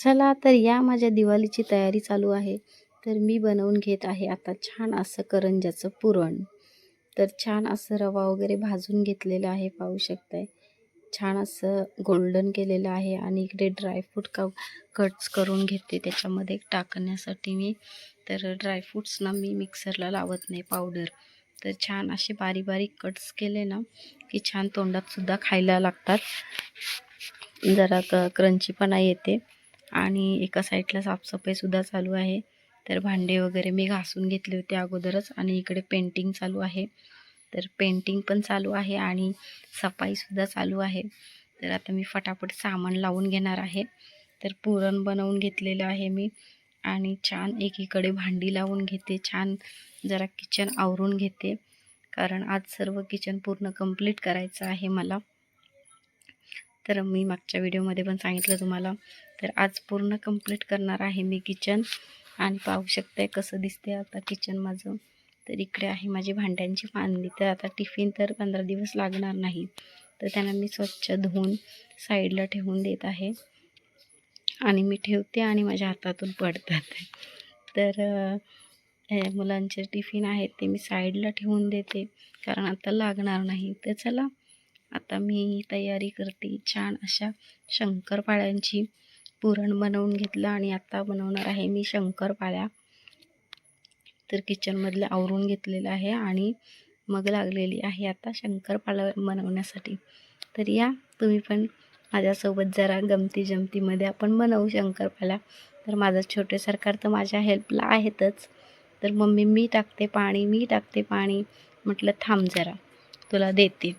चला तर या माझ्या दिवाळीची तयारी चालू आहे. तर मी बनवून घेत आहे आता छान असं करंजाचं पुरण. तर छान असं रवा वगैरे भाजून घेतलेलं आहे पाहू शकताय. छान असं गोल्डन केलेलं आहे आणि इकडे ड्रायफ्रूट का कट्स करून घेते त्याच्यामध्ये टाकण्यासाठी मी. तर ड्रायफ्रूट्सना मी मिक्सरला लावत नाही पावडर तर छान असे बारीक बारीक कट्स केले ना की छान तोंडातसुद्धा खायला लागतात. जरा क क्रंचीपणा येते. आणि एका साईडला साफसफाईसुद्धा चालू आहे. तर भांडे वगैरे मी घासून घेतले होते अगोदरच आणि इकडे पेंटिंग चालू आहे. तर पेंटिंग पण चालू आहे आणि सफाईसुद्धा चालू आहे. तर आता मी फटाफट सामान लावून घेणार आहे. तर पुरण बनवून घेतलेलं आहे मी आणि छान एकीकडे भांडी लावून घेते छान जरा किचन आवरून घेते. कारण आज सर्व किचन पूर्ण कंप्लीट करायचं आहे मला. तर मी मागच्या व्हिडिओमध्ये पण सांगितलं तुम्हाला. तर आज पूर्ण कंप्लीट करणार आहे मी किचन. आणि पाहू शकताय कसं दिसते आता किचन माझं. तर इकडे आहे माझी भांड्यांची पानली तर आता टिफिन तर पंधरा दिवस लागणार नाही. तर त्यांना मी स्वच्छ धुवून साईडला ठेवून देत आहे. आणि मी ठेवते आणि माझ्या हातातून पडतात. तर मुलांचे टिफिन आहेत ते मी साईडला ठेवून देते. कारण आता लागणार नाही. तर चला आता मी तयारी करते. छान अशा शंकरपाळ्यांची पुरण बनवून घेतलं आणि आता बनवणार आहे मी शंकरपाळ्या. तर किचनमधलं आवरून घेतलेलं आहे आणि मग लागलेली आहे आता शंकरपाळ्या बनवण्यासाठी. तर या तुम्ही पण माझ्यासोबत जरा गमती जमतीमध्ये आपण बनवू शंकरपाळ्या. तर माझं छोटे सरकार तर माझ्या हेल्पला आहेतच. तर मम्मी मी टाकते पाणी मी टाकते पाणी. म्हटलं थांब जरा तुला देते.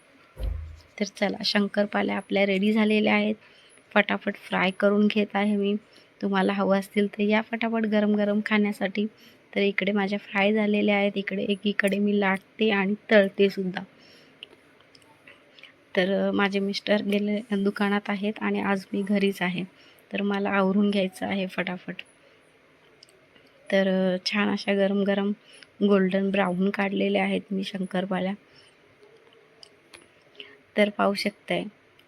तर चला शंकरपाल्या आपल्या रेडी झालेल्या आहेत. फटाफट फ्राय करून घेत आहे मी. तुम्हाला हवं असतील तर या फटाफट गरम गरम खाण्यासाठी. तर इकडे माझ्या फ्राय झालेल्या आहेत. इकडे एकीकडे मी लाटते आणि तळते सुद्धा. तर माझे मिस्टर गेले दुकानात आहेत आणि आज मी घरीच आहे. तर मला आवरून घ्यायचं आहे फटाफट. तर छान अशा गरम गरम गोल्डन ब्राऊन काढलेल्या आहेत मी शंकरपाल्या. तर पाहू शकताय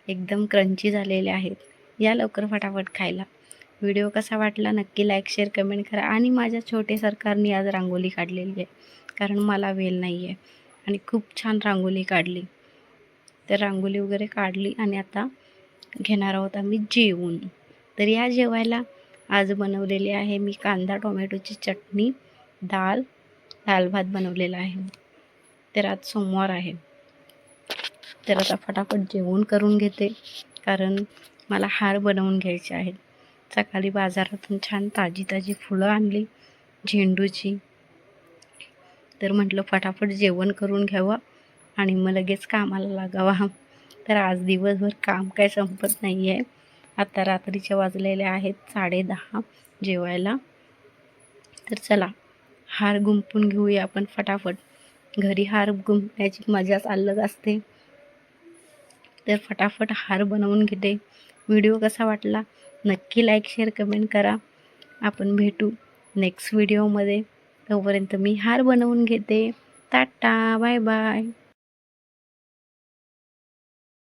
एकदम क्रंची झालेले आहेत. या लवकर फटाफट खायला. व्हिडिओ कसा वाटला नक्की लाईक शेअर कमेंट करा. आणि माझ्या छोटे सरकारने आज रांगोळी काढलेली आहे. कारण मला वेल नाही आहे आणि खूप छान रांगोळी काढली. तर रांगोळी वगैरे काढली आणि आता घेणार आहोत आम्ही जेवून. तर या जेवायला आज बनवलेली आहे मी कांदा टोमॅटोची चटणी डाळ दाल भात बनवलेला आहे. तर आज सोमवार आहे. तर आता फटाफट जेवण करून घेते. कारण मला हार बनवून घ्यायचे आहेत. सकाळी बाजारातून छान ताजी ताजी फुलं आणली. झेंडूची. तर म्हटलं फटाफट जेवण करून घ्यावं आणि मग लगेच कामाला लागावा. तर आज दिवसभर काम काय संपत नाही आहे आता रात्रीच्या वाजलेल्या आहेत साडे दहा जेवायला. तर चला हार गुंपून घेऊया आपण फटाफट. घरी हार गुंपण्याची मजाच अलग असते. तर फटाफट हार बनवून घेते. व्हिडिओ कसा वाटला? नक्की लाईक शेअर कमेंट करा. आपण भेटू नेक्स्ट व्हिडिओमध्ये तोपर्यंत मी हार बनवून घेते. Tata bye bye